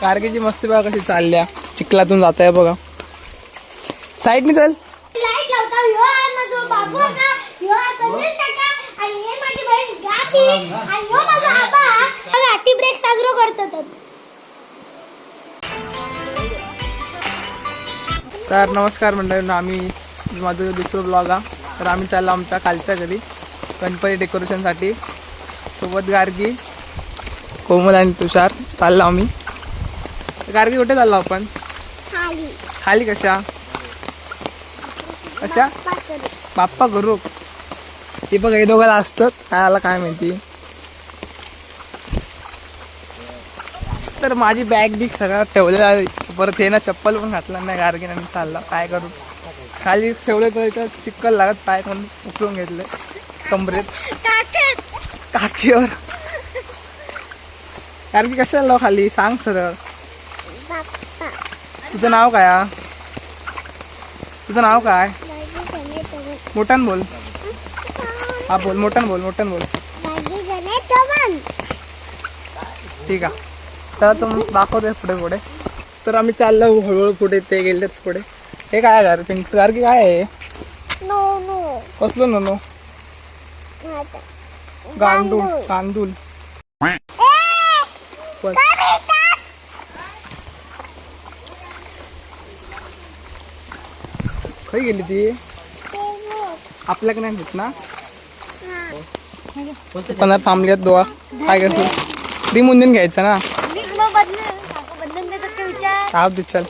कारकीची मस्ती बघा कशी चालल्या. चिखलातून जात आहे बघा साईडने चल हो. हो तर नमस्कार मंडळी आम्ही माझं दुसरं ब्लॉग हा. तर आम्ही चाललो आमच्या कालच्या घरी गणपती डेकोरेशनसाठी सोबत गार्गी कोमल आणि तुषार. चाललो आम्ही. गार्गी कुठे चाललो आपण? खाली. खाली कशा? कशा? बाप्पा करू. ते बघ हे दोघाला असतात. काय आला काय माहिती. तर माझी बॅग बिग सगळं ठेवलेलं परत हे ना चप्पल पण घातलं नाही गार्गीन आणि चालला. काय करू? खाली ठेवलं तर इथं चिक्कल लागत पाय पण उचलून घेतलं. कमरेत. काकीवर गार्गी कशाला खाली? सांग सरळ. तुझं नाव काय? तुझं नाव काय? मोठ्यान बोल. हा बोल मोठ्यान बोल मोठ्यान बोल. ठीक आहे. चला तुम दाखवते पुढे पुढे. तर आम्ही चाललो हळूहळू पुढे ते गेले पुढे. हे काय घर? पिंक गार्गी काय आहे नो नो कसलो नो नो गांडूळ. गांडूल खय गेली ती. आपल्याकडे नाही घेत ना पंधरा थांबल्यात दोहा काय करतो? ती मुंजून घ्यायचं ना? दे चल.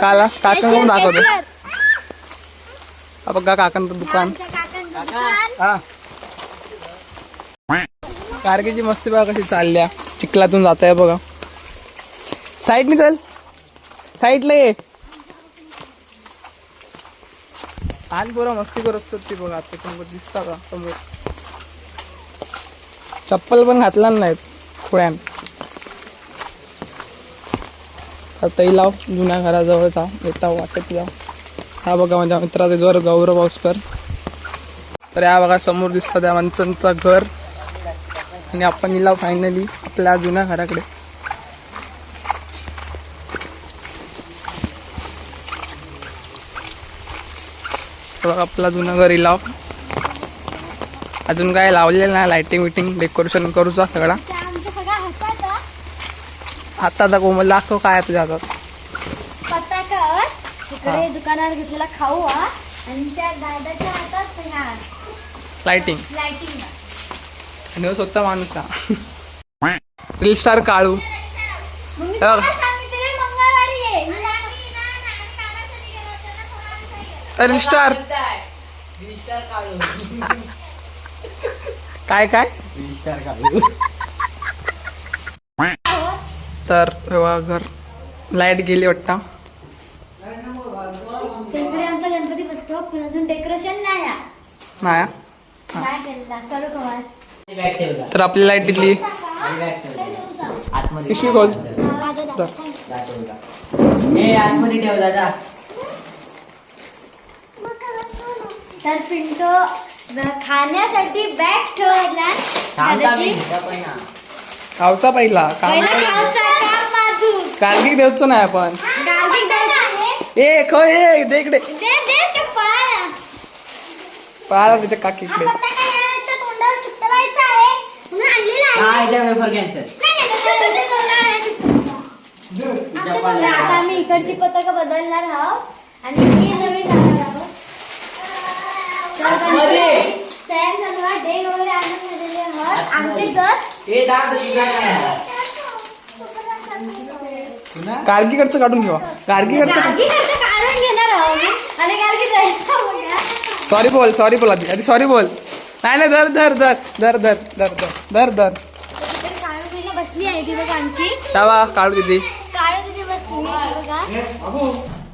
काला काका दाखवतो हा बघा काकांचं दुकान. हा. कारगीची मस्ती बघा कशी चालल्या. चिखलातून जात आहे बघा. साईडनी चल। साईडला ये लहान पोरं मस्ती करत असतात ती बघा आता समोर दिसता का समोर? चप्पल पण घातला नाहीत पुढ्यान आता लाव जुन्या घराजवळ जाऊ येता वाटत जाऊ हा बघा माझ्या मित्राचे घर गौरव भाऊसकर तर या बघा समोर दिसतं त्या माणसांचं घर. आणि आपण निलाव फायनली आपल्या जुन्या घराकडे. बघा आपला जुना घर इलाव अजून काय लावलेलं नाही लाइटिंग विटिंग डेकोरेशन करूचा सगळा. हातात आता कोमल दाखव काय तुझ्या हातात. पताकावर इकडे दुकानावर घेतलेला खाऊ हा. आणि त्या दादाच्या हातात ह्या. लाइटिंग आणि हो स्वतः माणूस हा रील स्टार काळू. मग मी रील स्टार काय काय? तर घर लाइट गेली वाटतं. तिकडे आमचा गणपती बसतो पण अजून डेकोरेशन नाही आहे. नाही काय केलं? करू कवा तर आपली लाइट दिली आतमध्ये. ठेव दादा तर पिंटो खाण्यासाठी बॅग दादाची गावचा पहिला काम पहिला खायचा का? बाजू. कारगिक देवचो नाही आपण. द्यायचं आहे. ए दे इकडे दे दे ते पाहा त्याच्या काकीकडे हा पत्ता काय याच्या तोंडावर चिकटवायचा आहे. म्हणून आणलेला आहे. काय त्या वेफर कॅन्सर नाही, नाही, त्याच्या त्याच्या तोंडावर आहे. चिकटवायचा. तर आता आम्ही इकडची पताका बदलणार आहोत. आणि ही नवीन कारगीकडचं काढून घेवा. कारगीकडचं काढून घेणार. सॉरी बोल. सॉरी बोल आधी. आधी सॉरी बोल. नाही नाही धर धर धर. धर धर धर धर. धर धर. तिकडे काळू दिदी बसली आहे ती बघा आमची. तेव्हा काढू बघा.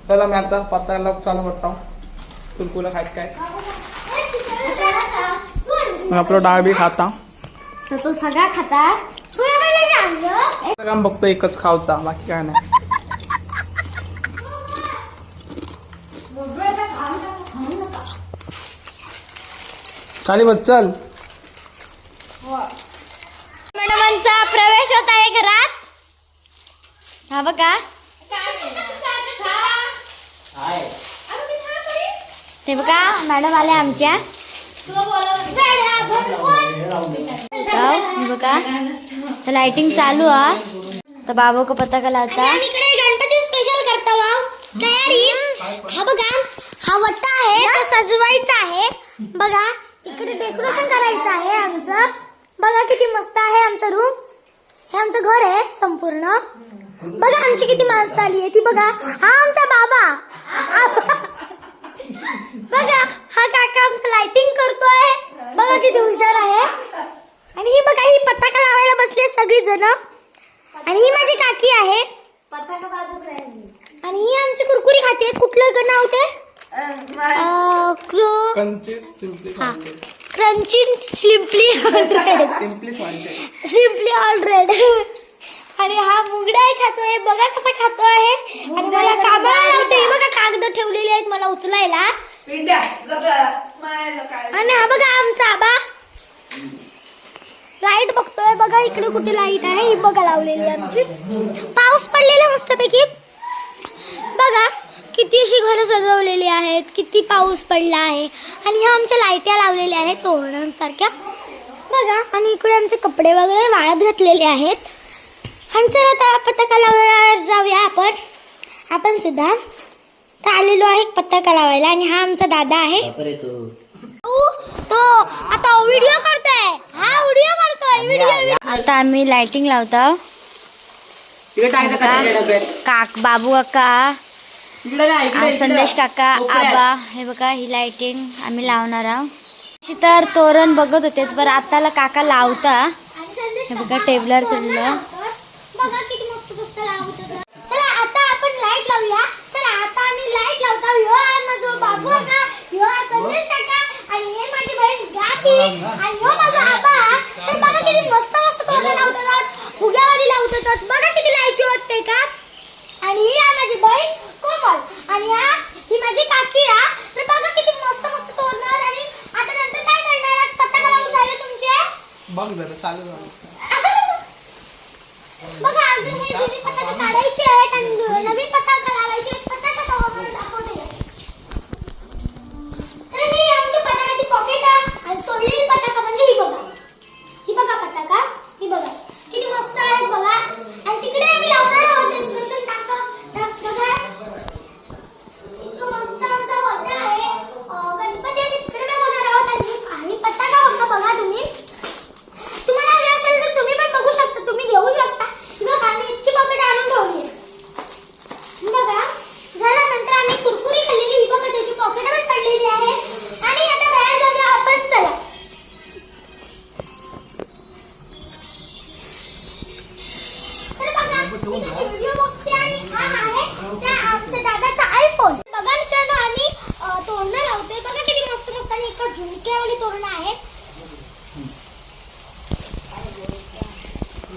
चला मी आता पत्ताला चालू करतो. कुलकुला खायत काय? मग आपलं डाळ बी खाता. तर तो सगळा खाता. काम बघतो एकच खाऊचा बाकी काय नाही. खाली बस चल. मॅडमांचा प्रवेश होत आहे घरात. हा बघा. ते बघा मॅडम आले आमच्या. बघा. तर लाइटिंग चालू आ तर बाबू को पता का लावता गणपती स्पेशल करतो वाव. तयारी. हा बघा. हा वट्टा आहे तो सजवायचा आहे. बघा इकडे डेकोरेशन करायचं आहे आमचं. बघा किती मस्त आहे आमचं रूम हे आमचं घर आहे संपूर्ण. बघा आमची किती माणसं आली आहे ती बघा. हा आमचा बाबा. बघा हा काका आमचं लाइटिंग करतोय. बघा किती हुशार आहे. आणि ही बघा ही पताका लावायला बसली सगळी जण आणि ही माझी काकी आहे. आणि ही आमची कुरकुरी खाते. कुठलं नाव ते? सिम्पली हा. क्रंची सिम्पली ऑलरेड आणि हा मुगडाही खातोय. बघा कसा खातोय. आणि मला कामाला लावते. बघा कागद ठेवलेले आहेत मला उचलायला. आणि हा बघा आमचा आबा. लाइट बघतोय बघा इकडे कुठे लाइट आहे ही बघा लावलेली आहे आमची. पाऊस पडलेला मस्तपैकी. बघा किती अशी घरं सजवलेली आहेत किती पाऊस पडला आहे. आणि ह्या आमच्या लाईट्या लावलेल्या आहेत तोरणांसारख्या. बघा आणि इकडे आमचे कपडे वगैरे वाळत घातलेले आहेत. आणि चला आता पताका लावायला जाऊया आपण. आपण सुद्धा तर आलेलो आहे पताका लावायला आणि हा आमचा दादा आहे. तो. आता व्हिडिओ करतोय हा व्हिडिओ करतोय व्हिडिओ आता आम्ही लाइटिंग लावतो. तिकडे टाकता कचऱ्याच्या डब्यात. काक बाबू काका तिकडे नाही इकडे, आ, इकडे. संदेश काका कोपऱ्यात. आबा हे बघा ही लाइटिंग आम्ही लावणार आहोत. अशी तर तोरण बघत होते पण आताला काका लावता. हे बघा टेबलर चढलं बघा किती मस्त मस्त लावत होतं. चला आता आपण लाइट लावूया. चला आता आम्ही लाइट लावतो ह्यो आहे माझा बाबू काका ह्यो आहे संदेश काका आणि हे माझी बहीण गाठी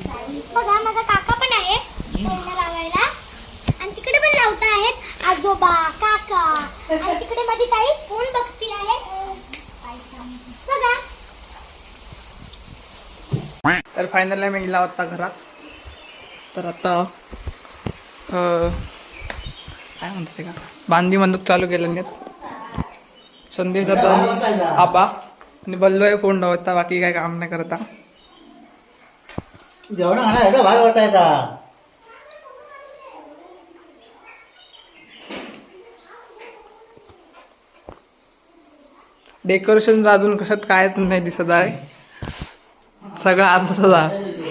बघा माझा काका पण आहे. लावायला. आणि तिकडे पण लावत आहेत. आजोबा काका. आणि तिकडे माझी ताई फोन बघती आहे. बघा. तर फायनल मी गेला होता घरात. तर आता काय म्हणतात का? बांधी बंदूक चालू केलं नाही संदेश आता आबा. आणि बल्लोय फोन लावता बाकी काय काम नाही करता. जेवण खाणार आहे भाग होत आहे डेकोरेशन अजून कशात कायच नाही दिसत आहे. सगळं आताच आहे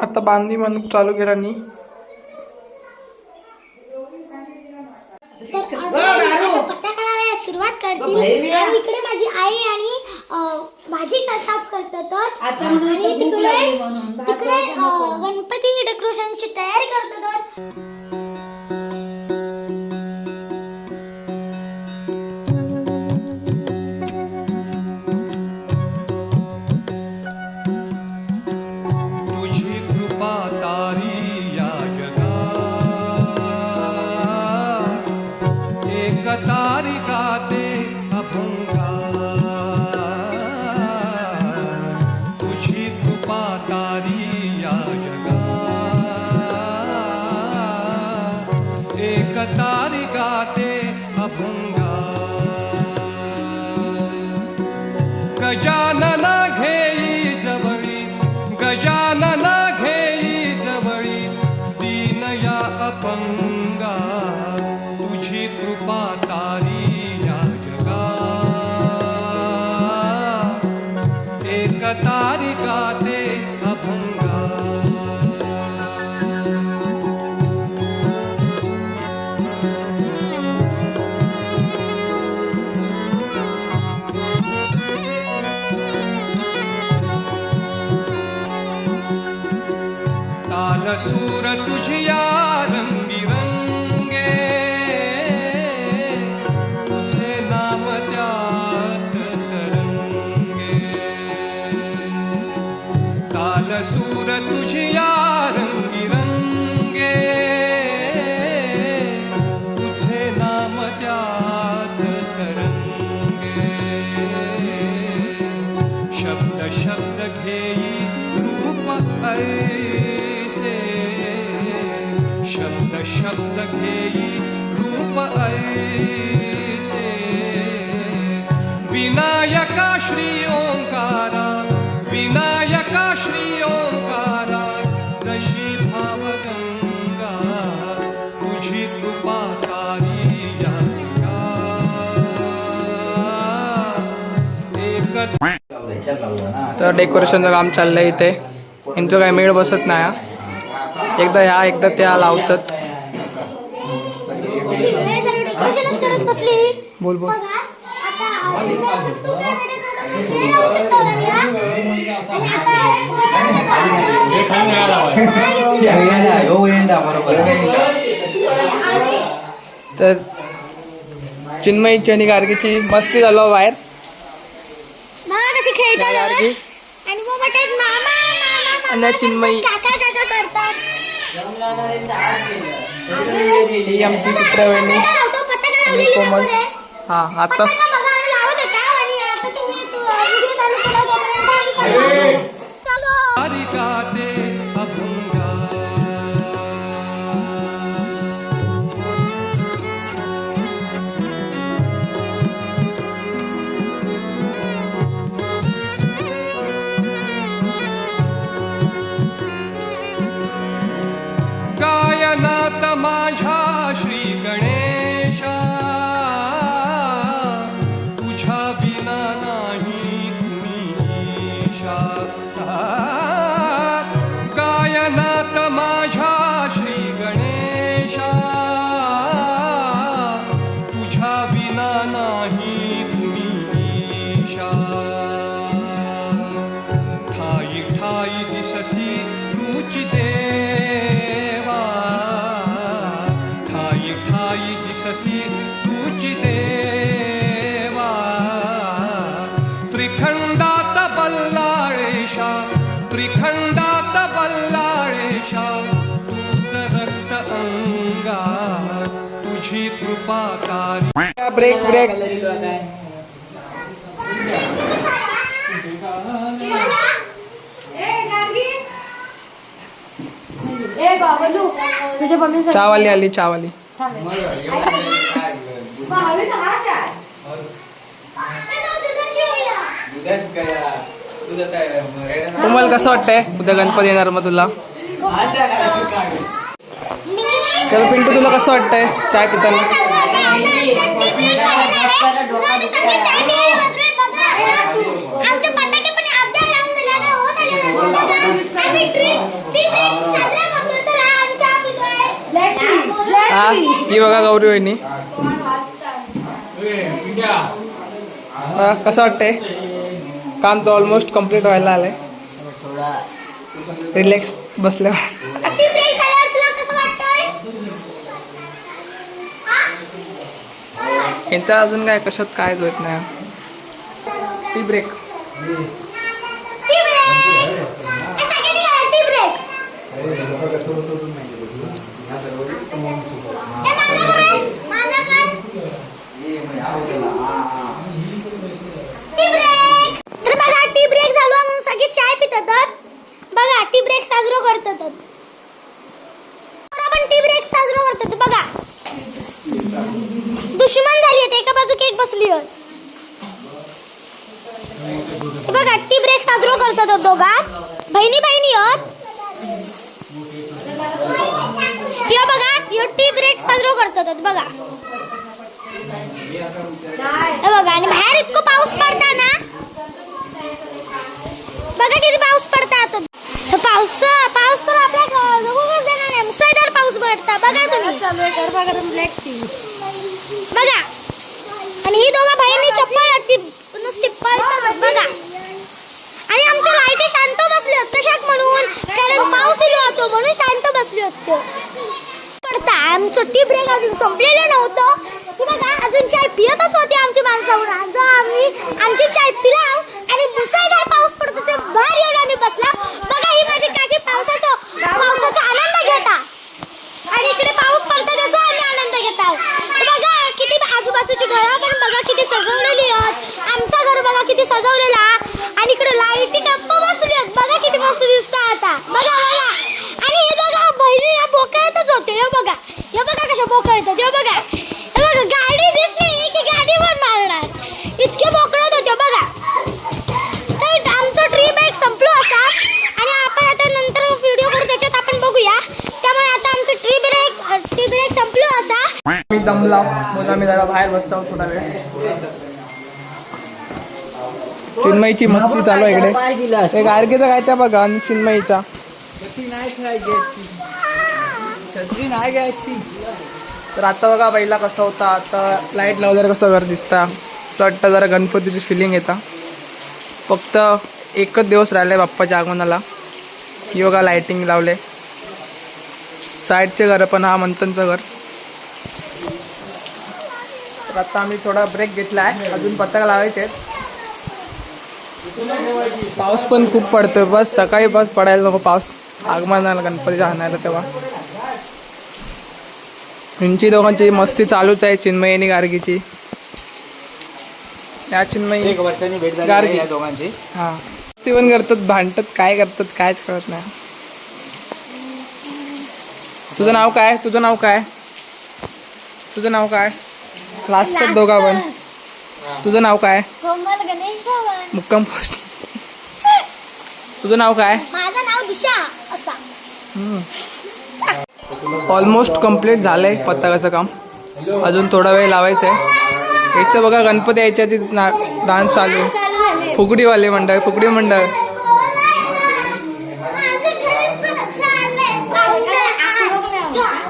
आता बांधी म्हणून चालू केला नाही तर आता पटाका लावायला सुरुवात करतील आणि इकडे माझी आई आणि अं, भाजी का साफ करतात आणि तिकडे तिकडे अं, गणपती डेकोरेशनची तुझी कृपा सूर तुझिया रंगिरंगे तर डेकोरेशनचं काम चाललंय इथे. यांचं काही मेळ बसत नाही हा. एकदा ह्या एकदा त्या लावतात. बोल बोल. तर चिन्मयची आणि गार्गीची मस्ती झालो हो बाहेर. कशी खेळतात गार्गी आणि मग वाटत मामा मामा आणि चिन्मयी. काका काका करतात. ही आमची चित्रवेणी पताका लावतो, पताका लावलेली कोमल. नंबर आहे. हा आताच. पताका बघा आम्ही लावत होता आणि आता तुम्ही तू व्हिडिओ चालू केला तोपर्यंत आम्ही पण Ah. Break break. चावाली आली चावाली. तुम्हाला कसं वाटतंय? उद्या गणपती येणार मग तुला? तर पिंटू तुला कसं वाटतंय? चाय पिताना? हा बघा गौरी वहिनी. कसं वाटतंय? काम तर ऑलमोस्ट कंप्लीट व्हायला आलंय. रिलॅक्स बसल्यावर. यांचा अजून काय कशात काय होत नाही ब्रेक टी ब्रेक. ए, सगळ्यांनी करा, टी ब्रेक. ए, माझं काय? माझं काय? Tea break. तर बघा टी ब्रेक झालो म्हणून सगळे चाय पितात बघा टी ब्रेक साजरो करतात आपण टी ब्रेक साजरो करतात बघा दुश्मन झाली आहेत एका बाजूक एक बसली आहेत हे बघा टी ब्रेक साजरो करतात हो दोघा बहिणी बहिणी आहेत? ह्यो बघा ह्यो टी ब्रेक साजरो करतात बघा. बघा आणि बाहेर इतकं पाऊस पडता ना? बघा किती पाऊस पडता तो. पाऊस पाऊस तर आपल्या ग- जवळच देणार नाही मुसळधार पाऊस पडता बघा तुम्ही. बघा. आणि ही दोघं बहिणी चप्पल नुसती पळतात बघा. आणि आमच्या लाईटी शांत बसले होते तशाच म्हणून? कारण पाऊस येलो होतो म्हणून शांत बसले होते. पडता आमचं टी ब्रेक अजून संपलेलं नव्हतं. बघा अजून चाय पियतच होती आमची माणसावर. आज आम्ही आमची चाय पिलाव आणि मुसळधार पाऊस पडतो ते बाहेर येऊन आम्ही बसला. बघा ही माझी काकी पावसाचा पावसाचा आनंद घेता. आणि इकडे पाऊस पडतो त्याचा आम्ही आनंद घेता आहोत बघा किती आजूबाजूची घरं पण बघा किती सजवलेली आहेत. आमचं घर बघा किती सजवलेला आणि इकडे लाईटी टप्प बसली आहेत बघा किती मस्त दिसतं आता. बघा बघा. आणि हे बघा बहिणीला बोकायतच होते हे बघा. हे बघा कशा बोका येतात. हे बघा. हे बघा गाडी दिसली. की गाडी पण मारणार. इतके बोकळत होते बघा. तर आमचं ट्रीप एक संपलो असा. आणि आपण आता नंतर व्हिडिओ करू. त्याच्यात आपण बघूया. त्यामुळे आता आमचं ट्रिप ब्रेक ट्रिप ब्रेक संपलो असा. मी दमला. म्हणून आम्ही जरा बाहेर बसतो. थोडा वेळ. चिन्मयीची मस्ती चालू आहे इकडे. ते गारगीचं काय त्या बघा आणि चिन्मयीचा. तर आता बघा पहिला कसा होता. आता लाइट लावल्यावर कसं घर दिसता. असं वाटतं जरा गणपतीची फिलिंग येता. फक्त एकच दिवस राहिले बाप्पाच्या आगमनाला. ही बघा लाईटिंग लावले. साईडचे घर पण हा मंथनचं घर. तर आता आम्ही थोडा ब्रेक घेतला आहे. अजून पताका लावायचे आहेत. पाऊस पण खूप पडतोय. बस सकाळी बस पडायला नको पाऊस. आगमनाला गणपतीच्या आणायला तेव्हा. यांची दोघांची मस्ती चालूच आहे चिन्मयी आणि गार्गीची. या चिन्मयी एक वर्षांनी भेट झाली गार्गी. या दोघांची. हा. मस्ती पण करतात भांडतात काय करतात कायच कळत नाही. तुझं नाव काय? तुझं नाव काय? तुझं नाव काय? लास्टच दोघा पण तुझं नाव काय? कोमल गणेश भवन मुक्काम पोस्ट तुझं नाव काय? माझं नाव दिशा असा. ऑलमोस्ट कंप्लीट झालंय पताकाचं काम. अजून थोडा वेळ लावायचं आहे याचं बघा गणपती यायच्या ना डान्स चालू. फुगडीवाले मंडळ फुगडी मंडळ.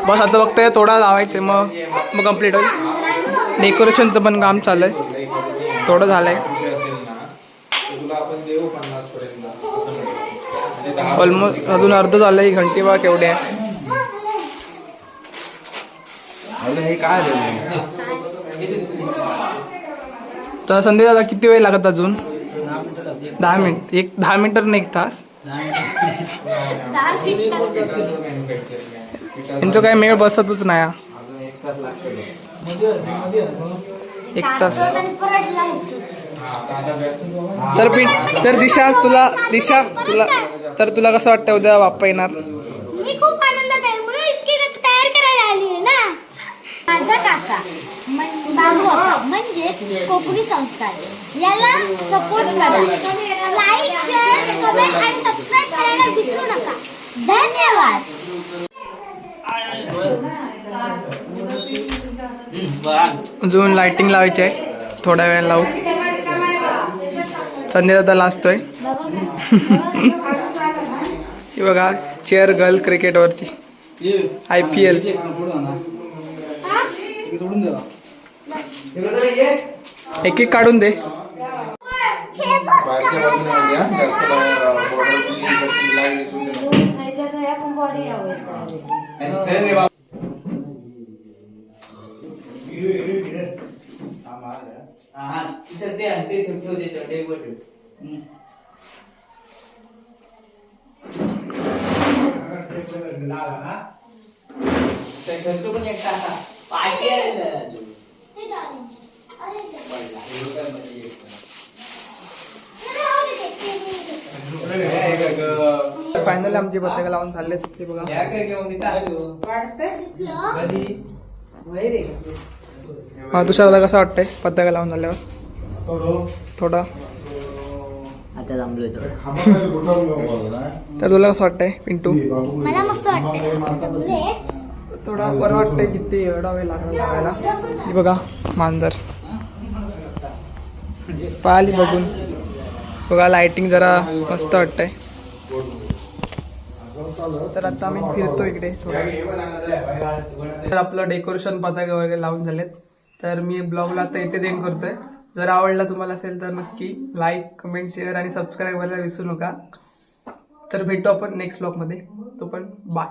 बस आता हे थोडा लावायचं मग मग कंप्लीट होईल. डेकोरेशनचं पण काम चालू आहे थोडं झालंय. ऑलमोस्ट अजून अर्ध झालं ही घंटी बघा केवढी आहे. हे तर संदेश दादा किती वेळ लागत अजून? दहा मिनिट एक दहा मिनिट नाही एक तास. यांचं काय मेळ बसतच नाही. हा. एक तास. तर पी तर दिशा तुला दिशा तुला तर तुला कसं वाटतं उद्या बाप्पा येणार? मी खूप आनंदात आहे. म्हणून इतकी त्याची तयार करायला आली आहे ना. माझा काका म्हण- बाबू अप्पा, म्हणजे कोकणी संस्कार. याला सपोर्ट करा. लाईक शेअर कमेंट आणि सबस्क्राईब करायला विसरू नका. धन्यवाद. अजून लाइटिंग लावायची आहे. थोड्या वेळ लावू. संजय दादा लाजतोय. ही बघा चेअर गर्ल क्रिकेटवरची आय पी एल एक एक काढून दे. हे बघ हे झालं. अरे ते. हे राहू दे ते. फायनली आमची पत्रिका लावून चालले ते बघा हा तुषार आता कसं वाटतंय पताका लावून झाल्यावर थोडा आता तर तुला कसं वाटतंय पिंटू मला मस्त वाटतंय थोडा बरं वाटतंय किती एवढा वेळ लागला लावायला ही बघा मांजर पाहिली बघून बघा लाइटिंग जरा मस्त वाटतंय तर आता आम्ही फिरतो इकडे थोडं तर आपलं डेकोरेशन पताके वगैरे लावून झालेत तर मी ब्लॉगला आता इथे देण करतोय जर आवडला तुम्हाला असेल तर नक्की लाईक कमेंट शेअर आणि सबस्क्राईब करायला विसरू नका. तर भेटू आपण नेक्स्ट ब्लॉगमध्ये तो पण बाय